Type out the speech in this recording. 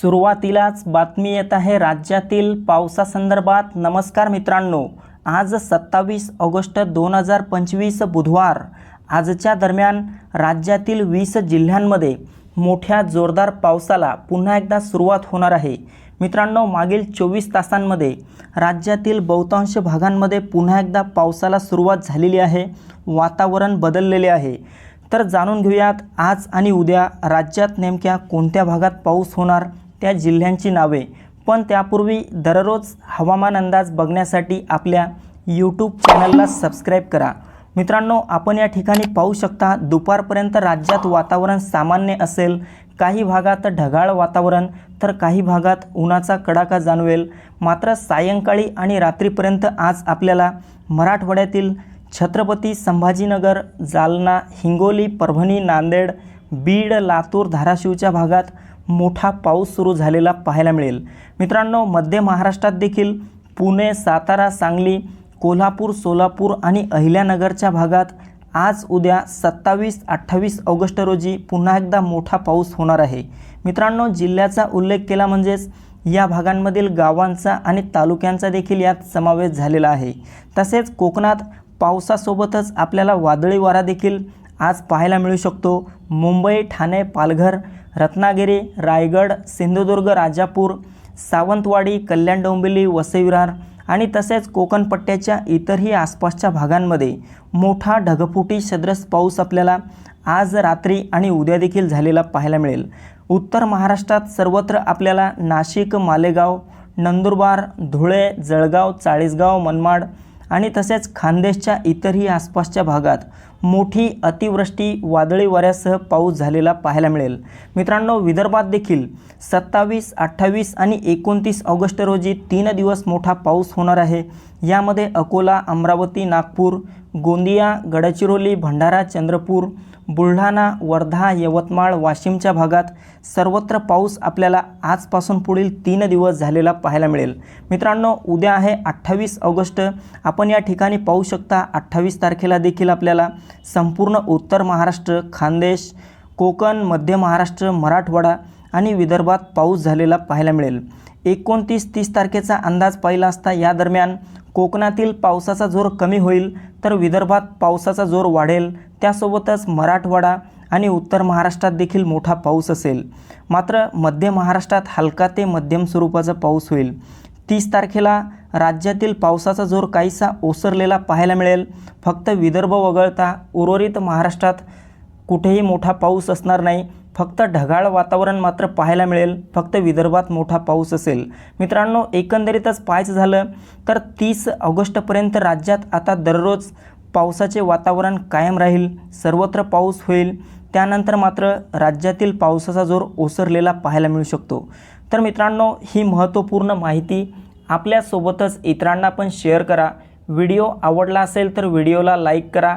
सुरुवातीलाच बातमी येत आहे राज्यातील पावसासंदर्भात. नमस्कार मित्रांनो आज सत्तावीस ऑगस्ट दोन हजार पंचवीस बुधवार. आजच्या दरम्यान राज्यातील वीस जिल्ह्यांमध्ये मोठ्या जोरदार पावसाला पुन्हा एकदा सुरुवात होणार आहे. मित्रांनो मागील चोवीस तासांमध्ये राज्यातील बहुतांश भागांमध्ये पुन्हा एकदा पावसाला सुरुवात झालेली आहे वातावरण बदललेले आहे. तर जाणून घेऊयात आज आणि उद्या राज्यात नेमक्या कोणत्या भागात पाऊस होणार? त्या जिल्ह्यांची नावे. पण त्यापूर्वी दररोज हवामान अंदाज बघण्यासाठी आपल्या यूट्यूब चॅनलला सबस्क्राईब करा. मित्रांनो आपण या ठिकाणी पाहू शकता दुपारपर्यंत राज्यात वातावरण सामान्य असेल काही भागात ढगाळ वातावरण तर काही भागात उन्हाचा कडाका जाणवेल. मात्र सायंकाळी आणि रात्रीपर्यंत आज आपल्याला मराठवाड्यातील छत्रपती संभाजीनगर जालना हिंगोली परभणी नांदेड बीड लातूर धाराशिवच्या भागात मोठा पाऊस सुरू झालेला पाहायला मिळेल. मित्रांनो मध्य महाराष्ट्रात देखील पुणे सातारा सांगली कोल्हापूर सोलापूर आणि अहिल्यानगरच्या भागात आज उद्या सत्तावीस अठ्ठावीस ऑगस्ट रोजी पुन्हा एकदा मोठा पाऊस होणार आहे. मित्रांनो जिल्ह्याचा उल्लेख केला म्हणजेच या भागांमधील गावांचा आणि तालुक्यांचा देखील यात समावेश झालेला आहे. तसेच कोकणात पावसासोबतच आपल्याला वादळी वारा देखील आज पाहायला मिळू शकतो. मुंबई ठाणे पालघर रत्नागिरी रायगड सिंधुदुर्ग राजापूर सावंतवाडी कल्याण डोंबिवली वसईविरार आणि तसेच कोकणपट्ट्याच्या इतरही आसपासच्या भागांमध्ये मोठा ढगफुटी सदृश पाऊस आपल्याला आज रात्री आणि उद्या देखील झालेला पाहायला मिळेल. उत्तर महाराष्ट्रात सर्वत्र आपल्याला नाशिक मालेगाव नंदुरबार धुळे जळगाव चाळीसगाव मनमाड आणि तसेच खानदेशच्या इतरही आसपासच्या भागात मोठी अतिवृष्टी वादळी वाऱ्यासह पाऊस झालेला पाहायला मिळेल. मित्रांनो विदर्भात देखील सत्तावीस अठ्ठावीस आणि एकोणतीस ऑगस्ट रोजी तीन दिवस मोठा पाऊस होणार आहे. यामध्ये अकोला अमरावती नागपूर गोंदिया गडचिरोली भंडारा चंद्रपूर बुलढाणा वर्धा यवतमाळ वाशिमच्या भागात सर्वत्र पाऊस आपल्याला आजपासून पुढील तीन दिवस झालेला पाहायला मिळेल. मित्रांनो उद्या आहे अठ्ठावीस ऑगस्ट. आपण या ठिकाणी पाहू शकता अठ्ठावीस तारखेला देखील आपल्याला संपूर्ण उत्तर महाराष्ट्र खानदेश कोकण मध्य महाराष्ट्र मराठवाडा आणि विदर्भात पाऊस झालेला पाहायला मिळेल. एकोणतीस तीस तारखेचा अंदाज पाहिला असता या दरम्यान कोकणातील पावसाचा जोर कमी होईल तर विदर्भात पावसाचा जोर वाढेल. त्यासोबतच मराठवाडा आणि उत्तर महाराष्ट्रात देखील मोठा पाऊस असेल. मात्र मध्य महाराष्ट्रात हलका ते मध्यम स्वरूपाचा पाऊस होईल. तीस तारखेला राज्यातील पावसाचा जोर काहीसा ओसरलेला पाहायला मिळेल. फक्त विदर्भ वगळता उर्वरित महाराष्ट्रात कुठेही मोठा पाऊस असणार नाही. फक्त ढगाळ वातावरण मात्र पाहायला मिळेल. फक्त विदर्भात मोठा पाऊस असेल. मित्रांनो एकंदरीतच पाहायचं झालं तर तीस ऑगस्टपर्यंत राज्यात आता दररोज पावसाचे वातावरण कायम राहील. सर्वत्र पाऊस होईल. त्यानंतर मात्र राज्यातील पावसाचा जोर ओसरलेला पाहायला मिळू शकतो. तर मित्रांनो ही महत्त्वपूर्ण माहिती आपल्यासोबतच इतरांना पण शेअर करा. व्हिडिओ आवडला असेल तर व्हिडिओला लाईक करा